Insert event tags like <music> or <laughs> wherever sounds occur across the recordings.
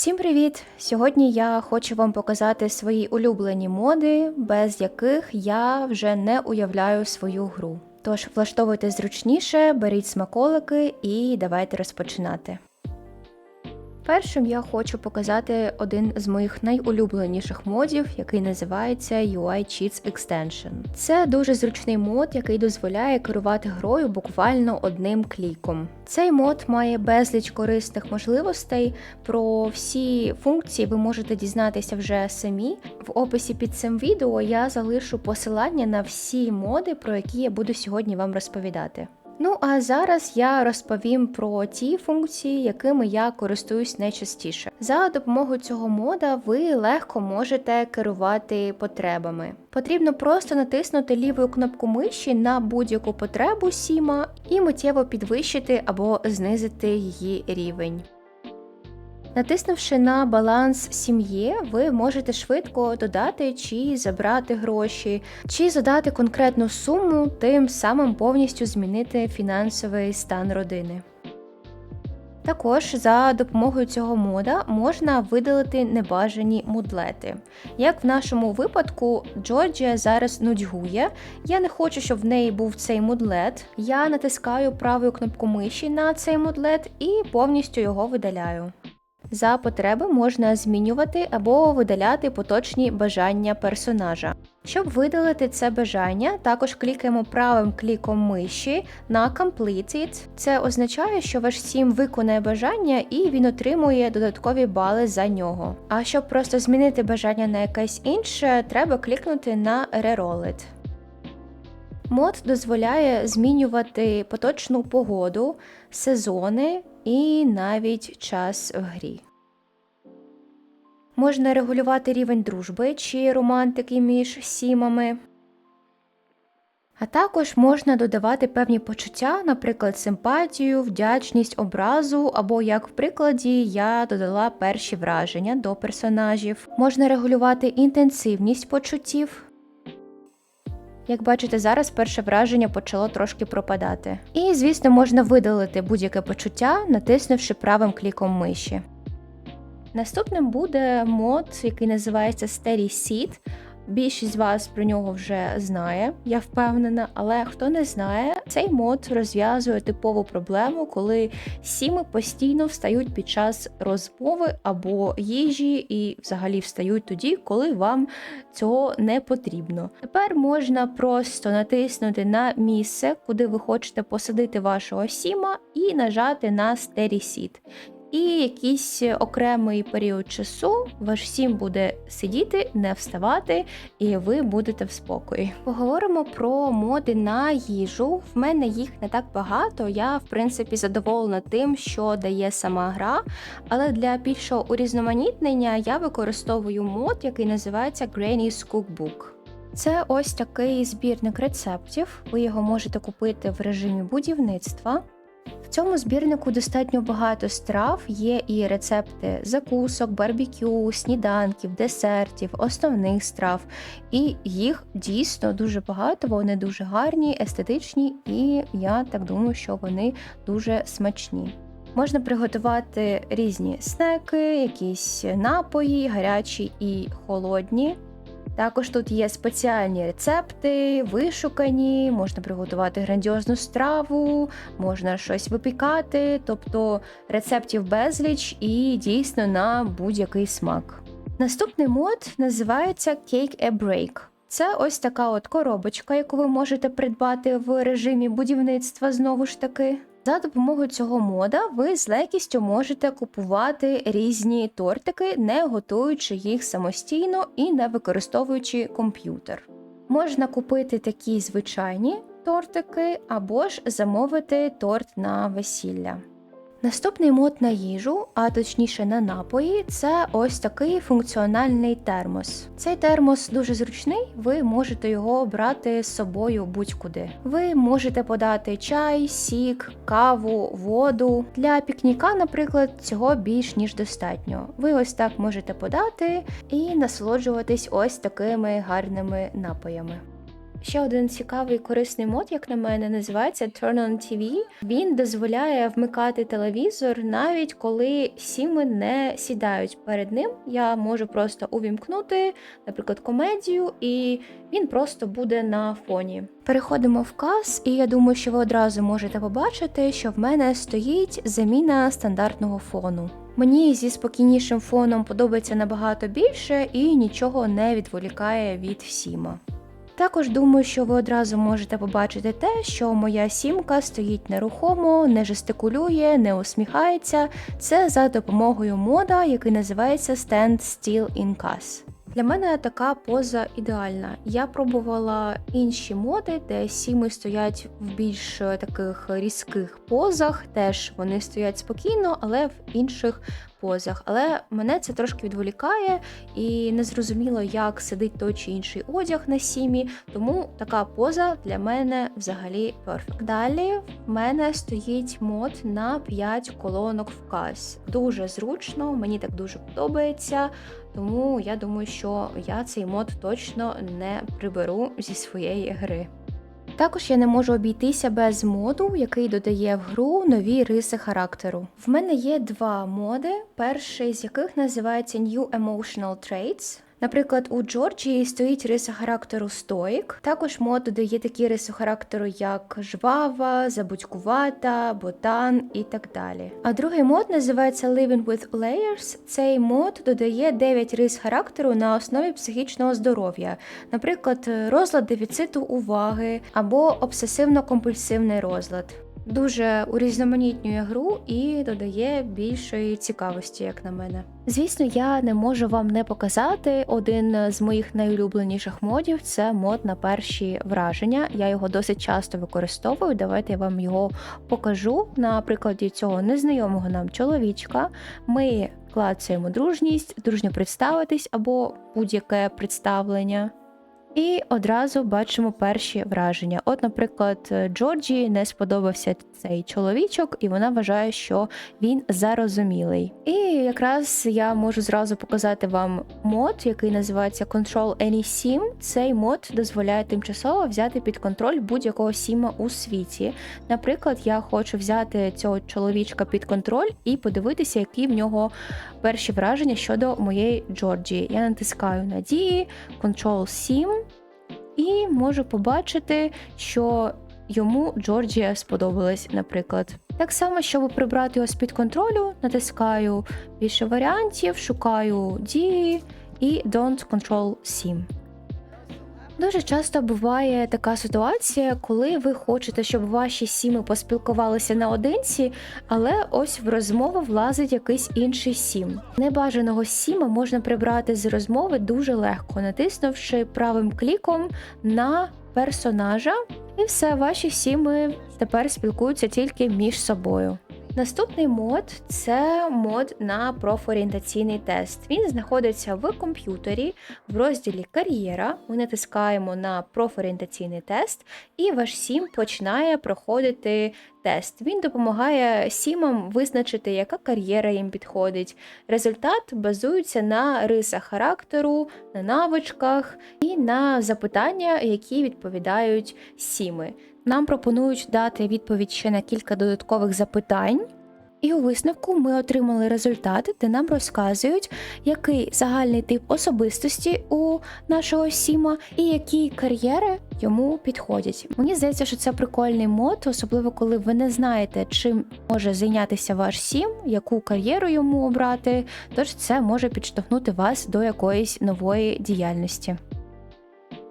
Всім привіт! Сьогодні я хочу вам показати свої улюблені моди, без яких я вже не уявляю свою гру. Тож влаштовуйте зручніше, беріть смаколики і давайте розпочинати. Першим я хочу показати один з моїх найулюбленіших модів, який називається UI Cheats Extension. Це дуже зручний мод, який дозволяє керувати грою буквально одним кліком. Цей мод має безліч корисних можливостей. Про всі функції ви можете дізнатися вже самі. В описі під цим відео я залишу посилання на всі моди, про які я буду сьогодні вам розповідати. Ну а зараз я розповім про ті функції, якими я користуюсь найчастіше. За допомогою цього мода ви легко можете керувати потребами. Потрібно просто натиснути лівою кнопку миші на будь-яку потребу Сіма і миттєво підвищити або знизити її рівень. Натиснувши на баланс сім'ї, ви можете швидко додати чи забрати гроші, чи задати конкретну суму, тим самим повністю змінити фінансовий стан родини. Також за допомогою цього мода можна видалити небажані мудлети. Як в нашому випадку, Джорджія зараз нудьгує. Я не хочу, щоб в неї був цей мудлет. Я натискаю правою кнопку миші на цей мудлет і повністю його видаляю. За потреби можна змінювати або видаляти поточні бажання персонажа. Щоб видалити це бажання, також клікаємо правим кліком миші на Completed. Це означає, що ваш сім виконає бажання і він отримує додаткові бали за нього. А щоб просто змінити бажання на якесь інше, треба клікнути на Reroll Мод дозволяє змінювати поточну погоду, сезони і навіть час в грі. Можна регулювати рівень дружби чи романтики між сімами. А також можна додавати певні почуття, наприклад, симпатію, вдячність, образу, або, як в прикладі, я додала перші враження до персонажів. Можна регулювати інтенсивність почуттів. Як бачите, зараз перше враження почало трошки пропадати. І, звісно, можна видалити будь-яке почуття, натиснувши правим кліком миші. Наступним буде мод, який називається Steady Seed. Більшість з вас про нього вже знає, я впевнена, але хто не знає, цей мод розв'язує типову проблему, коли сіми постійно встають під час розмови або їжі, і взагалі встають тоді, коли вам цього не потрібно. Тепер можна просто натиснути на місце, куди ви хочете посадити вашого сіма, і нажати на Steady Seed. І якийсь окремий період часу ваш сім буде сидіти, не вставати, і ви будете в спокої. Поговоримо про моди на їжу. В мене їх не так багато. Я, в принципі, задоволена тим, що дає сама гра. Але для більшого урізноманітнення я використовую мод, який називається Granny's Cookbook. Це ось такий збірник рецептів. Ви його можете купити в режимі будівництва. В цьому збірнику достатньо багато страв, є і рецепти закусок, барбекю, сніданків, десертів, основних страв. І їх дійсно дуже багато, вони дуже гарні, естетичні, і я так думаю, що вони дуже смачні. Можна приготувати різні снеки, якісь напої, гарячі і холодні. Також тут є спеціальні рецепти, вишукані, можна приготувати грандіозну страву, можна щось випікати, тобто рецептів безліч і дійсно на будь-який смак. Наступний мод називається Cake a Break. Це ось така от коробочка, яку ви можете придбати в режимі будівництва знову ж таки. За допомогою цього мода ви з легкістю можете купувати різні тортики, не готуючи їх самостійно і не використовуючи комп'ютер. Можна купити такі звичайні тортики або ж замовити торт на весілля. Наступний мод на їжу, а точніше на напої, це ось такий функціональний термос. Цей термос дуже зручний, ви можете його брати з собою будь-куди. Ви можете подати чай, сік, каву, воду. Для пікніка, наприклад, цього більш ніж достатньо. Ви ось так можете подати і насолоджуватись ось такими гарними напоями. Ще один цікавий корисний мод, як на мене, називається Turn on TV. Він дозволяє вмикати телевізор навіть коли сіми не сідають перед ним. Я можу просто увімкнути, наприклад, комедію, і він просто буде на фоні. Переходимо в кас, і я думаю, що ви одразу можете побачити, що в мене стоїть заміна стандартного фону. Мені зі спокійнішим фоном подобається набагато більше і нічого не відволікає від сіма. Також думаю, що ви одразу можете побачити те, що моя сімка стоїть нерухомо, не жестикулює, не усміхається. Це за допомогою мода, який називається Stand Still in Cas. Для мене така поза ідеальна. Я пробувала інші моди, де сіми стоять в більш е, таких різких позах. Теж вони стоять спокійно, але в інших позах. Але мене це трошки відволікає і не зрозуміло, як сидить той чи інший одяг на сімі. Тому така поза для мене взагалі перфект. Далі в мене стоїть мод на 5 колонок в каз. Дуже зручно, мені так дуже подобається. Тому я думаю, що я цей мод точно не приберу зі своєї гри. Також я не можу обійтися без моду, який додає в гру нові риси характеру. В мене є два моди, перший з яких називається New Emotional Traits. Наприклад, у Джорджії стоїть риса характеру стоїк. Також мод додає такі риси характеру, як жвава, забудькувата, ботан і так далі. А другий мод називається Living with Layers. Цей мод додає 9 рис характеру на основі психічного здоров'я, наприклад, розлад дефіциту уваги або обсесивно-компульсивний розлад. Дуже урізноманітнює гру і додає більшої цікавості, як на мене. Звісно, я не можу вам не показати один з моїх найулюбленіших модів це мод на перші враження. Я його досить часто використовую. Давайте я вам його покажу на прикладі цього незнайомого нам чоловічка. Ми клацаємо дружність, дружньо представитись або будь-яке представлення. І одразу бачимо перші враження. От, наприклад, Джорджі не сподобався цей чоловічок, і вона вважає, що він зарозумілий. І якраз я можу зразу показати вам мод, який називається Control Any Sim. Цей мод дозволяє тимчасово взяти під контроль будь-якого сіма у світі. Наприклад, я хочу взяти цього чоловічка під контроль і подивитися, які в нього перші враження щодо моєї Джорджі. Я натискаю на дії, Control Sim і можу побачити, що йому Джорджія сподобалась, наприклад. Так само, щоб прибрати його з-під контролю, натискаю більше варіантів, шукаю дії і Don't Control Sim. Дуже часто буває така ситуація, коли ви хочете, щоб ваші сіми поспілкувалися наодинці, але ось в розмову влазить якийсь інший сім. Небажаного сіма можна прибрати з розмови дуже легко, натиснувши правим кліком на персонажа, і все, ваші сіми тепер спілкуються тільки між собою. Наступний мод це мод на профорієнтаційний тест. Він знаходиться в комп'ютері в розділі Кар'єра. Ми натискаємо на профорієнтаційний тест, і ваш сім починає проходити тест. Він допомагає сімам визначити, яка кар'єра їм підходить. Результат базується на рисах характеру, на навичках і на запитання, які відповідають сіми. Нам пропонують дати відповідь ще на кілька додаткових запитань. І у висновку ми отримали результати, де нам розказують, який загальний тип особистості у нашого Сіма і які кар'єри йому підходять. Мені здається, що це прикольний мод, особливо коли ви не знаєте, чим може зайнятися ваш Сім, яку кар'єру йому обрати. Тож це може підштовхнути вас до якоїсь нової діяльності.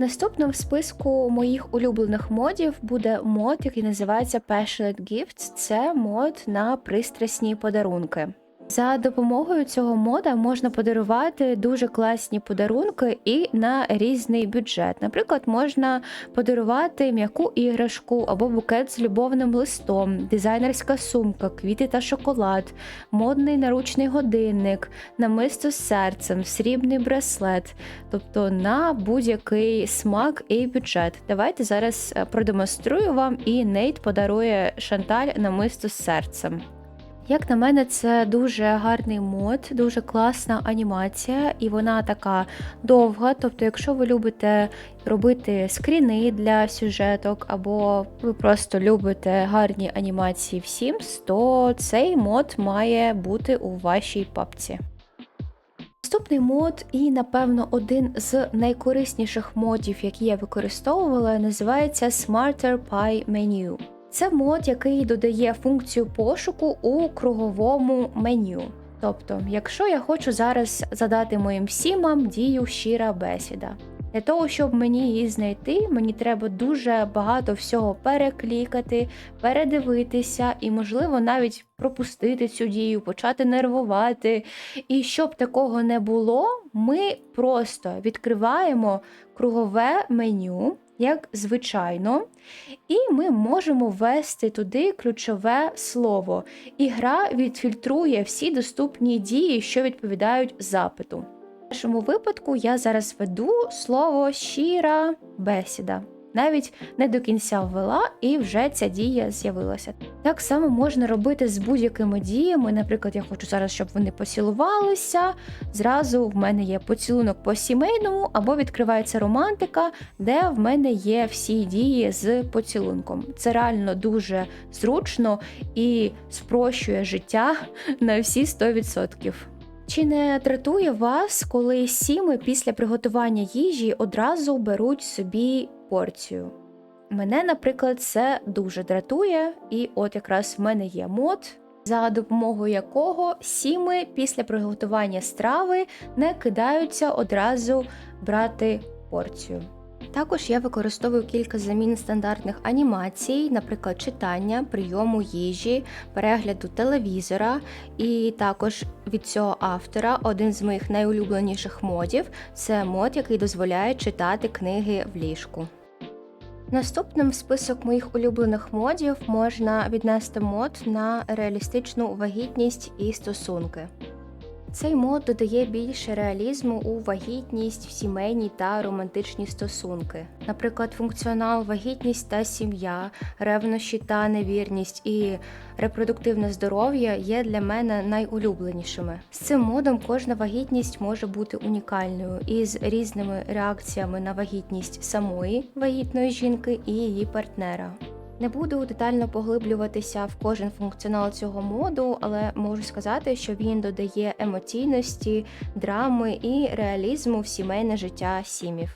Наступним в списку моїх улюблених модів буде мод, який називається Passionate Gifts. Це мод на пристрасні подарунки. За допомогою цього мода можна подарувати дуже класні подарунки і на різний бюджет. Наприклад, можна подарувати м'яку іграшку або букет з любовним листом, дизайнерська сумка, квіти та шоколад, модний наручний годинник, намисто з серцем, срібний браслет, тобто на будь-який смак і бюджет. Давайте зараз продемонструю вам, і Нейт подарує Шанталь намисто з серцем. Як на мене, це дуже гарний мод, дуже класна анімація, і вона така довга. Тобто, якщо ви любите робити скріни для сюжеток, або ви просто любите гарні анімації в Sims, то цей мод має бути у вашій папці. Наступний мод, і, напевно, один з найкорисніших модів, які я використовувала, називається Smarter Pie Menu. Це мод, який додає функцію пошуку у круговому меню. Тобто, якщо я хочу зараз задати моїм сімам дію щира бесіда. Для того, щоб мені її знайти, мені треба дуже багато всього переклікати, передивитися і, можливо, навіть пропустити цю дію, почати нервувати. І щоб такого не було, ми просто відкриваємо кругове меню, як звичайно, і ми можемо ввести туди ключове слово. І гра відфільтрує всі доступні дії, що відповідають запиту. В нашому випадку я зараз веду слово щира бесіда. Навіть не до кінця ввела, і вже ця дія з'явилася. Так само можна робити з будь-якими діями. Наприклад, я хочу зараз, щоб вони поцілувалися. Зразу в мене є поцілунок по сімейному, або відкривається романтика, де в мене є всі дії з поцілунком. Це реально дуже зручно і спрощує життя <laughs> на всі 100%. Чи не дратує вас, коли сіми після приготування їжі одразу беруть собі порцію? Мене, наприклад, це дуже дратує, і от якраз в мене є мод, за допомогою якого сіми після приготування страви не кидаються одразу брати порцію. Також я використовую кілька замін стандартних анімацій, наприклад, читання, прийому їжі, перегляду телевізора, і також від цього автора один з моїх найулюбленіших модів це мод, який дозволяє читати книги в ліжку. Наступним в список моїх улюблених модів можна віднести мод на реалістичну вагітність і стосунки. Цей мод додає більше реалізму у вагітність, в сімейні та романтичні стосунки. Наприклад, функціонал вагітність та сім'я, ревнощі та невірність і репродуктивне здоров'я є для мене найулюбленішими. З цим модом кожна вагітність може бути унікальною із різними реакціями на вагітність самої вагітної жінки і її партнера. Не буду детально поглиблюватися в кожен функціонал цього моду, але можу сказати, що він додає емоційності, драми і реалізму в сімейне життя сімів.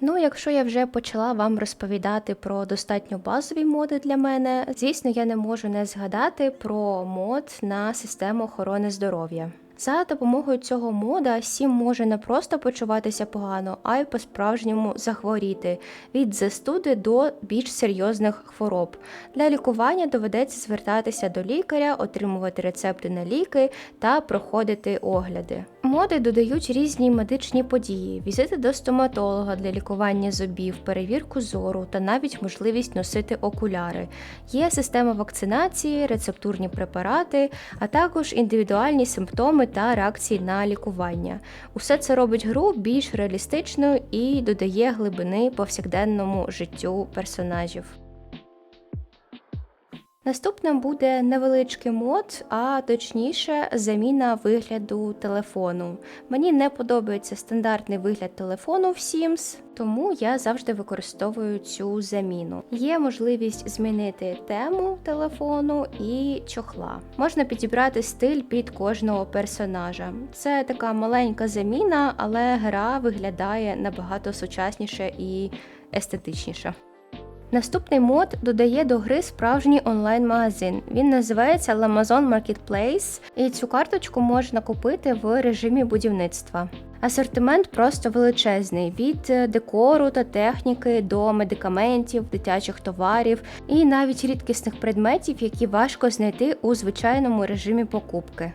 Ну, якщо я вже почала вам розповідати про достатньо базові моди для мене, звісно, я не можу не згадати про мод на систему охорони здоров'я. За допомогою цього мода Сім може не просто почуватися погано, а й по-справжньому захворіти від застуди до більш серйозних хвороб. Для лікування доведеться звертатися до лікаря, отримувати рецепти на ліки та проходити огляди. Моди додають різні медичні події, візити до стоматолога для лікування зубів, перевірку зору та навіть можливість носити окуляри. Є система вакцинації, рецептурні препарати, а також індивідуальні симптоми та реакції на лікування. Усе це робить гру більш реалістичною і додає глибини повсякденному життю персонажів. Наступним буде невеличкий мод, а точніше заміна вигляду телефону. Мені не подобається стандартний вигляд телефону в Sims, тому я завжди використовую цю заміну. Є можливість змінити тему телефону і чохла. Можна підібрати стиль під кожного персонажа. Це така маленька заміна, але гра виглядає набагато сучасніше і естетичніше. Наступний мод додає до гри справжній онлайн-магазин. Він називається Amazon Marketplace, і цю карточку можна купити в режимі будівництва. Асортимент просто величезний: від декору та техніки до медикаментів, дитячих товарів і навіть рідкісних предметів, які важко знайти у звичайному режимі покупки.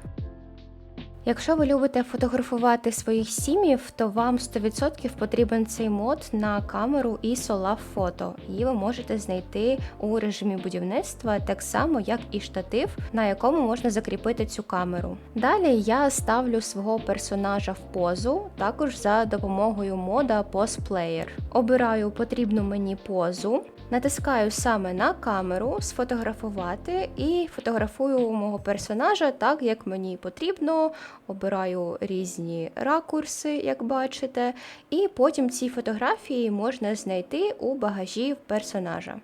Якщо ви любите фотографувати своїх сім'їв, то вам 100% потрібен цей мод на камеру ISO Love Photo. Її ви можете знайти у режимі будівництва, так само як і штатив, на якому можна закріпити цю камеру. Далі я ставлю свого персонажа в позу, також за допомогою мода Pose Player. Обираю потрібну мені позу. Натискаю саме на камеру сфотографувати і фотографую мого персонажа так, як мені потрібно. Обираю різні ракурси, як бачите, і потім ці фотографії можна знайти у багажі персонажа.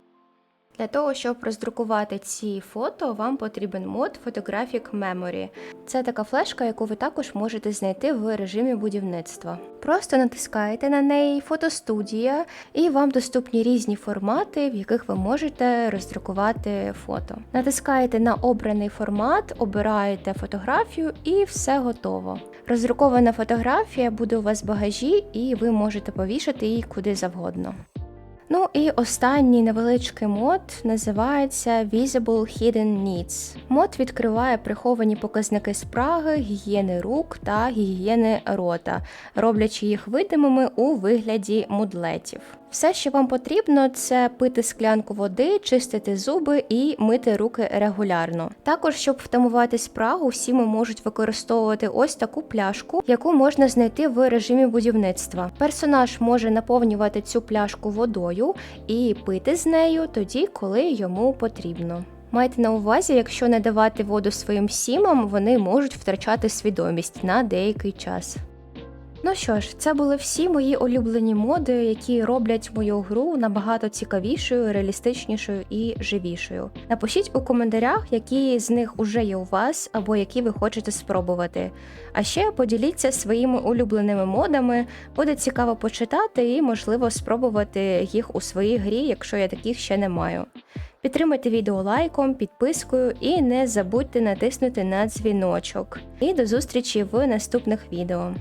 Для того, щоб роздрукувати ці фото, вам потрібен мод Photographic Memory. Це така флешка, яку ви також можете знайти в режимі будівництва. Просто натискаєте на неї фотостудія, і вам доступні різні формати, в яких ви можете роздрукувати фото. Натискаєте на обраний формат, обираєте фотографію і все готово. Роздрукована фотографія буде у вас в багажі, і ви можете повішати її куди завгодно. Ну і останній невеличкий мод називається Visible Hidden Needs. Мод відкриває приховані показники спраги, гігієни рук та гігієни рота, роблячи їх видимими у вигляді мудлетів. Все, що вам потрібно, це пити склянку води, чистити зуби і мити руки регулярно. Також, щоб втамувати спрагу, всі ми можуть використовувати ось таку пляшку, яку можна знайти в режимі будівництва. Персонаж може наповнювати цю пляшку водою і пити з нею тоді, коли йому потрібно. Майте на увазі, якщо не давати воду своїм сімам, вони можуть втрачати свідомість на деякий час. Ну що ж, це були всі мої улюблені моди, які роблять мою гру набагато цікавішою, реалістичнішою і живішою. Напишіть у коментарях, які з них уже є у вас, або які ви хочете спробувати. А ще поділіться своїми улюбленими модами, буде цікаво почитати і, можливо, спробувати їх у своїй грі, якщо я таких ще не маю. Підтримайте відео лайком, підпискою і не забудьте натиснути на дзвіночок. І до зустрічі в наступних відео.